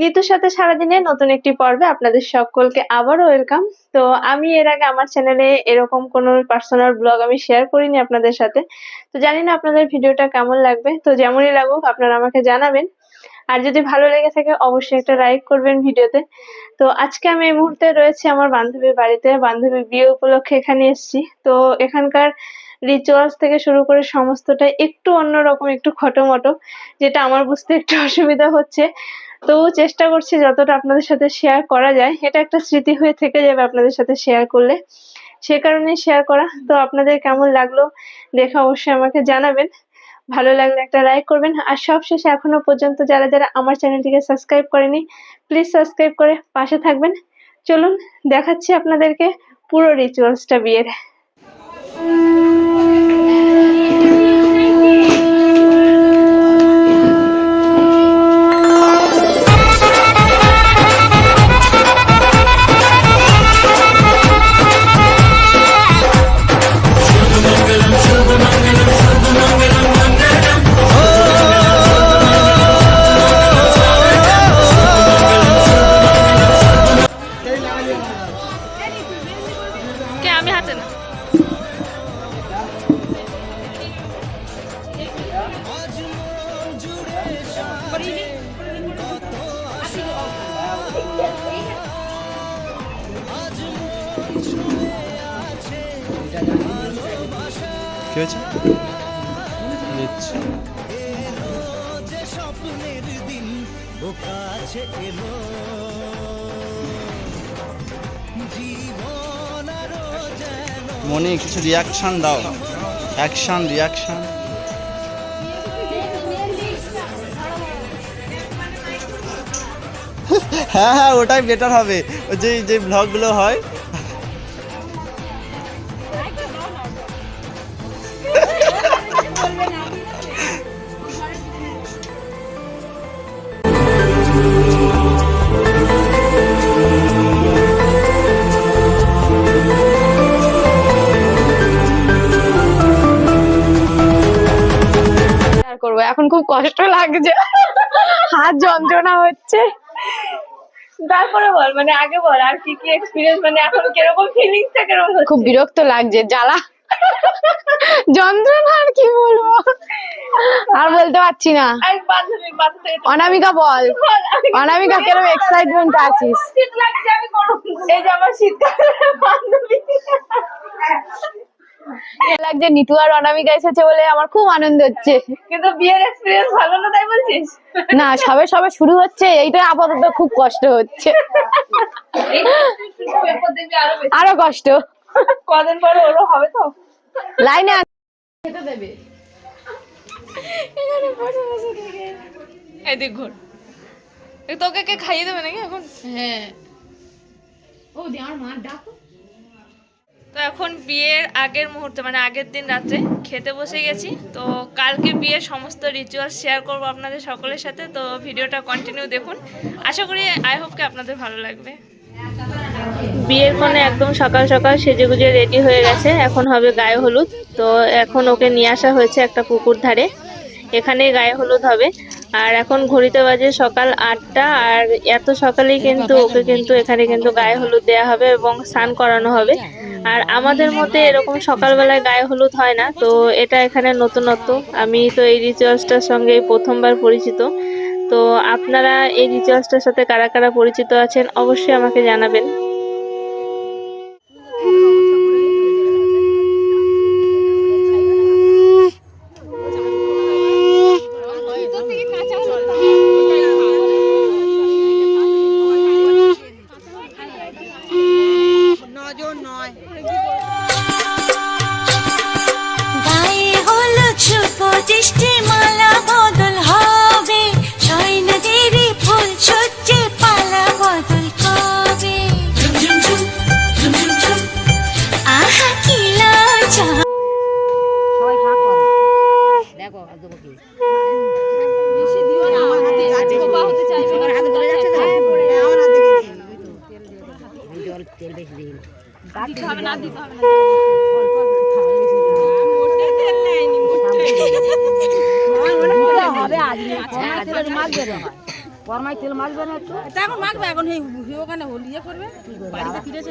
নিতুর সাথে সারাদিনে নতুন একটি পর্বে আপনাদের সকলকে আবারও ওয়েলকাম তো আমি এর আগে আমার চ্যানেলে এরকম কোনো পার্সোনাল ব্লগ আমি শেয়ার করিনি আপনাদের সাথে। তো জানি না আপনাদের ভিডিওটা কেমন লাগবে। তো যেমনই লাগুক, আপনারা আমাকে জানাবেন। আর যদি ভালো লেগে থাকে, অবশ্যই একটা লাইক করবেন ভিডিওতে। তো আজকে আমি এই মুহূর্তে রয়েছি আমার বান্ধবীর বাড়িতে। বান্ধবীর বিয়ে উপলক্ষে এখানে এসেছি। তো এখানকার রিচুয়ালস থেকে শুরু করে সমস্তটা একটু অন্যরকম একটু খটোমটো, যেটা আমার বুঝতে একটু অসুবিধা হচ্ছে। তো চেষ্টা করছি যতটা আপনাদের সাথে শেয়ার করা যায়। এটা একটা স্মৃতি হয়ে থেকে যাবে আপনাদের সাথে শেয়ার করলে। সে কারণে শেয়ার করা। তো আপনাদের কেমন লাগল দেখে অবশ্যই আমাকে জানাবেন। ভালো লাগলে একটা লাইক করবেন। আর সবশেষে এখনও পর্যন্ত যারা যারা আমার চ্যানেলটিকে সাবস্ক্রাইব করেনি প্লিজ সাবস্ক্রাইব করে পাশে থাকবেন। চলুন দেখাচ্ছি আপনাদেরকে পুরো রিচুয়ালসটা বিয়ের। হয়েছে? নিচ্ছি। মনে কিছু রিয়াকশন দাও। অ্যাকশন রিয়াকশন হ্যাঁ হ্যাঁ ওটাই বেটার হবে। ওই যে যে ব্লগগুলো হয় তারপরে বল মানে আগে বল আর কি কি এক্সপিরিয়েন্স মানে এখন কীরকম ফিলিংসটা কীরকম হচ্ছে? খুব বিরক্ত লাগছে জ্বালা। যন্ত্রণা আর কি বলব? আর বলতে পারছি না। অনামিকা বল। অনামিকা কীরকম এক্সাইটমেন্ট আছিস? এই যে আমার শীতকালের বান্ধবী। লাগছে? নিতু আর অনামিকা এসেছে বলে আমার খুব আনন্দ হচ্ছে। কিন্তু বিয়ের এক্সপিরিয়েন্স ভালো না তাই বলছিস? না সবে সবে শুরু হচ্ছে এইটা আপাতত খুব কষ্ট হচ্ছে। আরও কষ্ট। কদিন পরে ওরও হবে তো? লাইনে এদিক ঘোর। এ তোকে কে খাইয়ে দেবে নাকি এখন? হ্যাঁ। ও দি আমার মা ডাকো। তো এখন বিয়ের আগের মুহূর্তে মানে আগের দিন রাত্রে খেতে বসে গেছি। তো কালকে বিয়ের সমস্ত রিচুয়াল শেয়ার করব আপনাদের সকলের সাথে। তো ভিডিওটা কন্টিনিউ দেখুন। আশা করি আই হোপকে আপনাদের ভালো লাগবে। বিয়ের কোণে একদম সকাল সকাল সেজে গুজে রেডি হয়ে গেছে। এখন হবে গায়ে হলুদ। তো এখন ওকে নিয়ে আসা হয়েছে একটা পুকুর ধারে। এখানে গায়ে হলুদ হবে। আর এখন ঘড়িতে বাজে সকাল আটটা। আর এত সকালেই কিন্তু ওকে কিন্তু এখানে কিন্তু গায়ে হলুদ দেওয়া হবে এবং স্নান করানো হবে। আর আমাদের মতে এরকম সকালবেলায় গায়ে হলুদ হয় না, তো এটা এখানে নতুনত্ব। আমি তো এই রিচুয়ালসটার সঙ্গে প্রথমবার পরিচিত। তো আপনারা এই রিচুয়ালসটার সাথে কারা কারা পরিচিত আছেন অবশ্যই আমাকে জানাবেন। গায়ে হলো ছোট মালা এগুলো মাছবে না একটু? এখন মাখবে এখন এই ওখানে ইয়ে করবে বাড়িতে ফিরেছে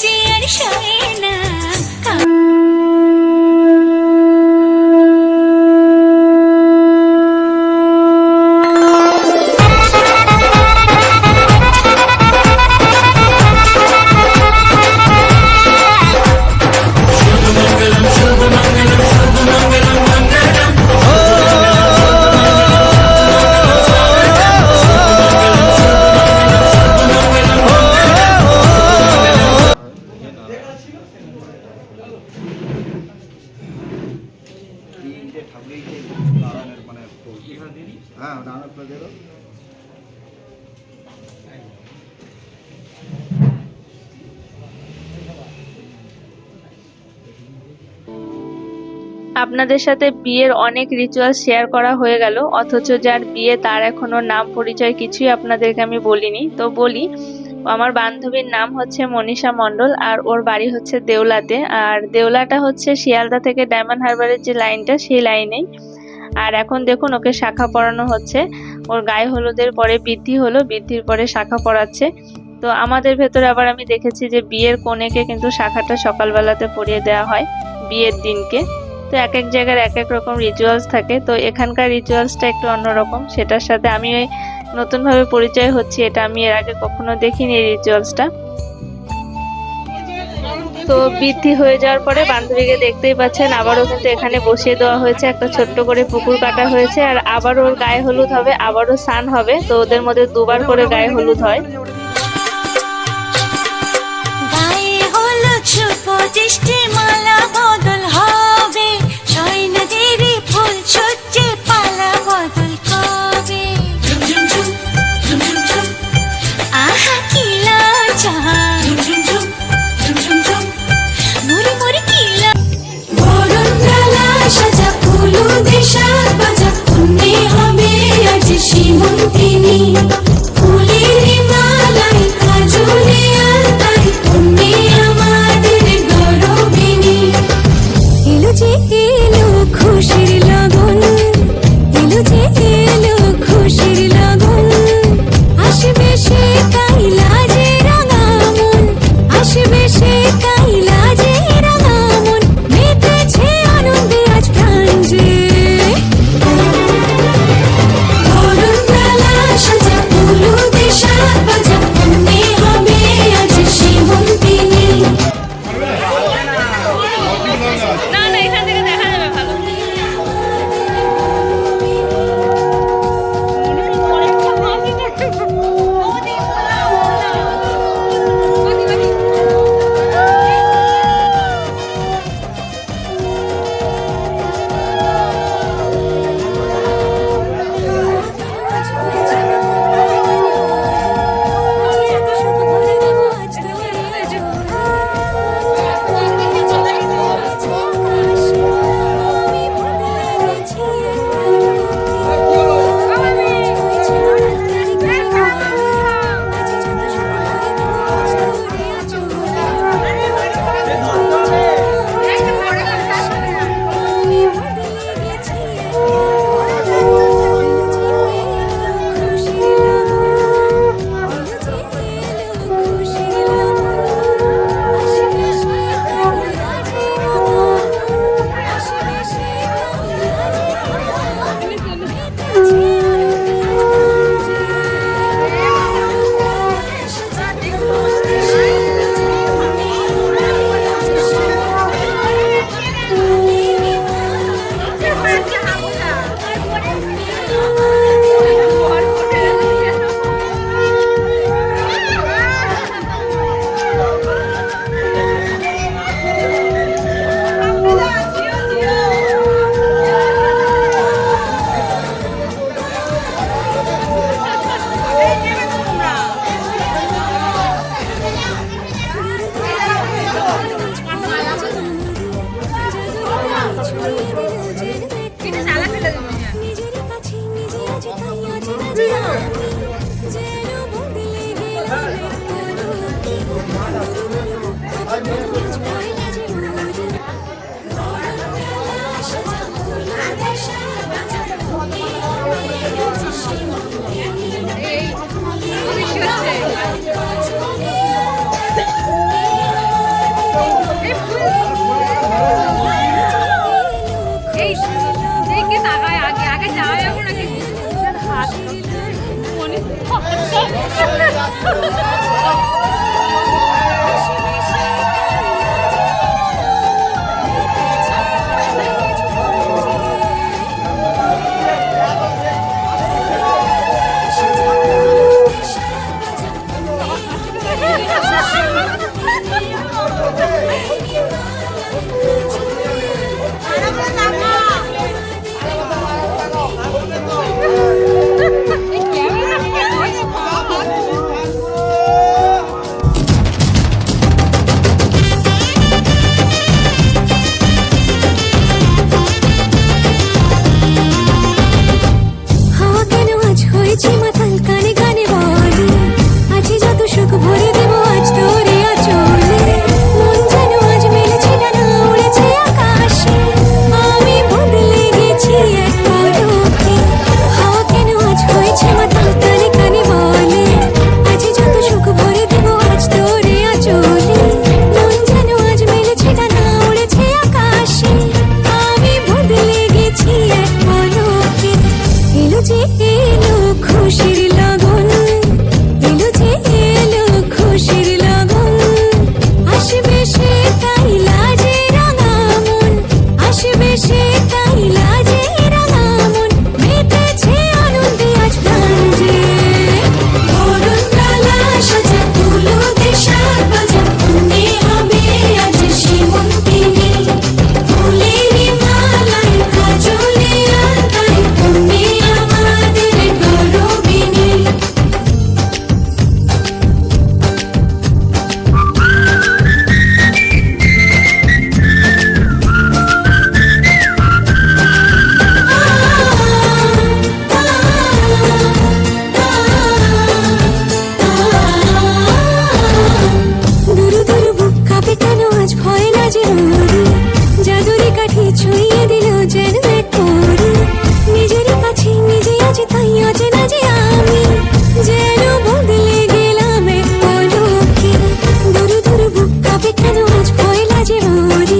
যে আর না। আপনাদের সাথে বিয়ের অনেক রিচুয়াল শেয়ার করা হয়ে গেল, অথচ যার বিয়ে তার এখনও নাম পরিচয় কিছুই আপনাদেরকে আমি বলিনি। তো বলি, আমার বান্ধবীর নাম হচ্ছে মনীষা মণ্ডল আর ওর বাড়ি হচ্ছে দেওলাতে। আর দেওলাটা হচ্ছে শিয়ালদা থেকে ডায়মন্ড হারবারের যে লাইনটা, সেই লাইনেই। আর এখন দেখুন, ওকে শাখা পরানো হচ্ছে। ওর গায়ে হলুদের পরে বৃদ্ধি হলো, বৃদ্ধির পরে শাখা পরাচ্ছে। তো আমাদের ভেতরে আবার আমি দেখেছি যে বিয়ের কনেকে কিন্তু শাখাটা সকালবেলাতে পরিয়ে দেওয়া হয়, বিয়ের দিনকে। তো এক এক জায়গার এক এক রকম রিচুয়ালস থাকে। তো এখানকার রিচুয়ালসটা একটু অন্যরকম। সেটার সাথে আমি নতুনভাবে পরিচয় হচ্ছি, এটা আমি এর আগে কখনো দেখিনি এই রিচুয়ালসটা তো বৃদ্ধি হয়ে যাওয়ার পরে বান্ধবীকে দেখতেই পাচ্ছেন, আবারও কিন্তু এখানে বসিয়ে দেওয়া হয়েছে। একটা ছোট্ট করে পুকুর কাটা হয়েছে, আর আবারও ওর গায়ে হলুদ হবে, আবারও স্নান হবে। তো ওদের মধ্যে দুবার করে গায়ে হলুদ হয়। বদল সৈন্যদের ছুটছে পালা বদল কবে? আহা, কি লজ্জা মুড়ি মুড়ি, কি বরণ ডালা সাজা ফুলু দেশার বাজা কন্যে হবে আজ সীমন্তিনী মনে আজ মোর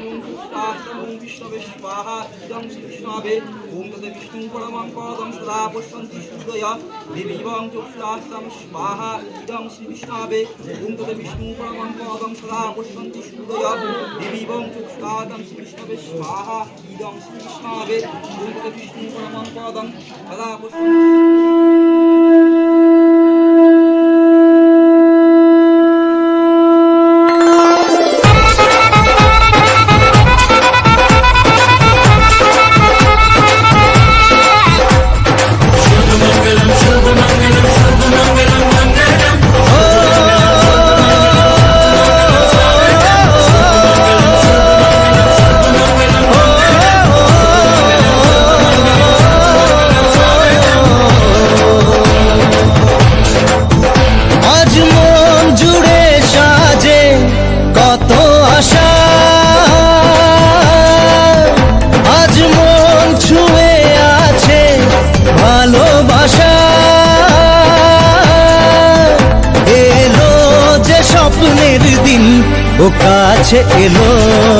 নমো বিষ্ণবে স্বাহা ইদং বিষ্ণবে ওম তদ বিষ্ণু পরমং পদম সদা পুষ্পন্তি সূর্যয় দেবীবং চক্ষুরাষ্টম স্বাহা ইদং শ্রীবিষ্ণবে ওম তদ বিষ্ণু পরমং পদম সদা পুষ্পন্তি সূর্যয় দেবীবং চক্ষুরাষ্টম শ্রীবিষ্ণবে স্বাহা ইদং শ্রীবিষ্ণবে ওম তদ বিষ্ণু পরমং পদম সদা পুষ্পন্তি কাছে এলো।